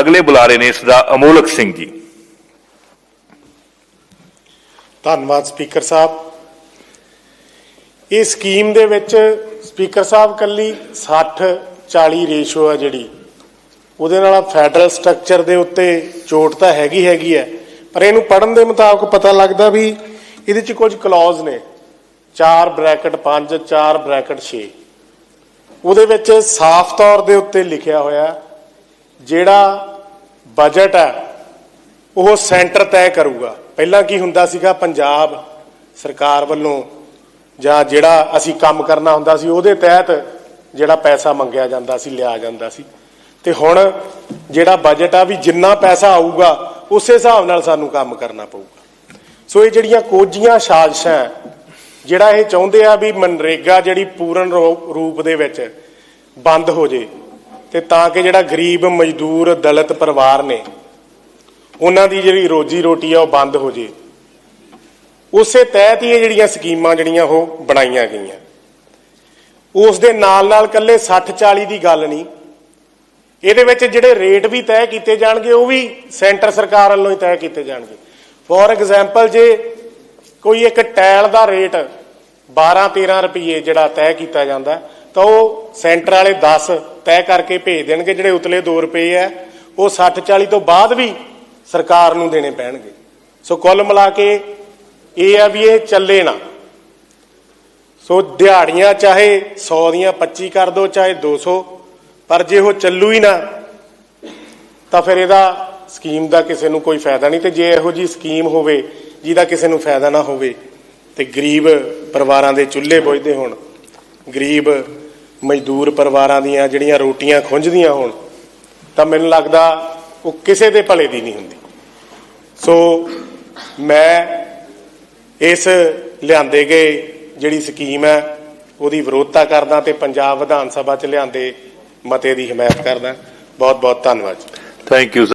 ਅਗਲੇ ਬੁਲਾਰੇ ਨੇ ਇਸ ਦਾ ਅਮੋਲਕ ਸਿੰਘ ਜੀ। ਧੰਨਵਾਦ ਸਪੀਕਰ ਸਾਹਿਬ। ਇਹ ਸਕੀਮ ਦੇ ਵਿੱਚ ਸਪੀਕਰ ਸਾਹਿਬ ਕੱਲੀ 60 40 ਰੇਸ਼ੋ ਆ ਜਿਹੜੀ, ਉਹਦੇ ਨਾਲ ਫੈਡਰਲ ਸਟਰਕਚਰ ਦੇ ਉੱਤੇ ਚੋਟ ਤਾਂ ਹੈਗੀ ਹੈਗੀ ਹੈ, ਪਰ ਇਹਨੂੰ ਪੜਨ ਦੇ ਮੁਤਾਬਕ ਪਤਾ ਲੱਗਦਾ ਵੀ ਇਹਦੇ 'ਚ ਕੁਝ ਕਲੌਜ਼ ਨੇ 4 ਬ੍ਰੈਕਟ 5 4 ਬ੍ਰੈਕਟ 6 ਉਹਦੇ ਵਿੱਚ ਸਾਫ਼ ਤੌਰ ਦੇ ਉੱਤੇ ਲਿਖਿਆ ਹੋਇਆ, ਜਿਹੜਾ ਬਜਟ ਹੈ, ਉਹ ਸੈਂਟਰ ਤੈਅ ਕਰੂਗਾ। ਪਹਿਲਾਂ ਕੀ ਹੁੰਦਾ ਸੀਗਾ, ਪੰਜਾਬ ਸਰਕਾਰ ਵੱਲੋਂ ਜਾਂ ਜਿਹੜਾ ਅਸੀਂ ਕੰਮ ਕਰਨਾ ਹੁੰਦਾ ਸੀ, ਉਹਦੇ ਤਹਿਤ ਜਿਹੜਾ ਪੈਸਾ ਮੰਗਿਆ ਜਾਂਦਾ ਸੀ, ਲਿਆ ਜਾਂਦਾ ਸੀ। ਤੇ ਹੁਣ ਜਿਹੜਾ ਬਜਟ ਆ ਵੀ ਜਿੰਨਾ ਪੈਸਾ ਆਊਗਾ, ਉਸੇ ਹਿਸਾਬ ਨਾਲ ਸਾਨੂੰ ਕੰਮ ਕਰਨਾ ਪਊਗਾ। ਸੋ ਇਹ ਜਿਹੜੀਆਂ ਕੋਝੀਆਂ ਸਾਜ਼ਿਸ਼ਾਂ ਜਿਹੜਾ ਇਹ ਚਾਹੁੰਦੇ ਆ ਵੀ ਮਨਰੇਗਾ ਜਿਹੜੀ ਪੂਰਨ ਰੋ- ਰੂਪ ਦੇ ਵਿੱਚ ਬੰਦ ਹੋ ਜੇ ਤੇ ਤਾਂ ਕਿ ਜਿਹੜਾ ਗਰੀਬ, ਮਜ਼ਦੂਰ, ਦਲਿਤ ਪਰਿਵਾਰ ਨੇ, ਉਹਨਾਂ ਦੀ ਜਿਹੜੀ ਰੋਜੀ ਰੋਟੀ ਆ ਉਹ ਬੰਦ ਹੋ ਜੇ। ਉਸੇ ਤਹਿਤ ਹੀ ਇਹ ਜਿਹੜੀਆਂ ਸਕੀਮਾਂ ਜਿਹੜੀਆਂ ਉਹ ਬਣਾਈਆਂ ਗਈਆਂ। ਉਸ ਦੇ ਨਾਲ ਨਾਲ ਕੱਲੇ 60 40 ਦੀ ਗੱਲ ਨਹੀਂ, ਇਹਦੇ ਵਿੱਚ ਜਿਹੜੇ ਰੇਟ ਵੀ ਤੈਅ ਕੀਤੇ ਜਾਣਗੇ, ਉਹ ਵੀ ਸੈਂਟਰ ਸਰਕਾਰ ਵੱਲੋਂ ਹੀ ਤੈਅ ਕੀਤੇ ਜਾਣਗੇ। ਫੋਰ ਐਗਜ਼ਾਮਪਲ ਜੇ ਕੋਈ ਇੱਕ ਟਾਇਲ ਦਾ ਰੇਟ 12 13 ਰੁਪਏ ਜਿਹੜਾ ਤੈਅ ਕੀਤਾ ਜਾਂਦਾ ਤਾਂ ਉਹ ਸੈਂਟਰ ਵਾਲੇ 10 ਤੈਅ ਕਰਕੇ ਭੇਜ ਦੇਣਗੇ, ਜਿਹੜੇ ਉਤਲੇ 2 ਰੁਪਏ ਆ ਉਹ 60 40 ਤੋਂ ਬਾਅਦ ਵੀ ਸਰਕਾਰ ਨੂੰ ਦੇਣੇ ਪੈਣਗੇ। ਸੋ ਕੁੱਲ ਮਿਲਾ ਕੇ ਇਹ ਆ ਵੀ ਇਹ ਚੱਲੇ ਨਾ। ਸੋ ਦਿਹਾੜੀਆਂ ਚਾਹੇ 100 ਦੀਆਂ 25 ਕਰ ਦਿਓ ਚਾਹੇ 200 ਪਰ ਜੇ ਉਹ ਚੱਲੂ ਹੀ ਨਾ, ਤਾਂ ਫਿਰ ਇਹਦਾ ਸਕੀਮ ਦਾ ਕਿਸੇ ਨੂੰ ਕੋਈ ਫਾਇਦਾ ਨਹੀਂ। ਤੇ ਜੇ ਇਹੋ ਜੀ ਸਕੀਮ ਹੋਵੇ, ਜਿਹਦਾ ਕਿਸੇ ਨੂੰ ਫਾਇਦਾ ਨਾ ਹੋਵੇ, ਤੇ ਗਰੀਬ ਪਰਿਵਾਰਾਂ ਦੇ ਚੁੱਲ੍ਹੇ ਬੁਝਦੇ ਹੋਣ। ਗਰੀਬ ਮਜ਼ਦੂਰ ਪਰਿਵਾਰਾਂ ਦੀਆਂ ਜਿਹੜੀਆਂ ਰੋਟੀਆਂ ਖੁੰਝਦੀਆਂ ਹੋਣ, ਤਾਂ ਮੈਨੂੰ ਲੱਗਦਾ ਉਹ ਕਿਸੇ ਦੇ ਭਲੇ ਦੀ ਨਹੀਂ ਹੁੰਦੀ। ਸੋ ਮੈਂ ਇਸ ਲਿਆਂਦੇ ਗਏ ਜਿਹੜੀ ਸਕੀਮ ਹੈ, ਉਹਦੀ ਵਿਰੋਧਤਾ ਕਰਦਾ ਤੇ ਪੰਜਾਬ ਵਿਧਾਨ ਸਭਾ ਚ ਲਿਆਂਦੇ ਮਤੇ ਦੀ ਹਮਾਇਤ ਕਰਦਾ। ਬਹੁਤ ਬਹੁਤ ਧੰਨਵਾਦ ਥੈਂਕ ਯੂ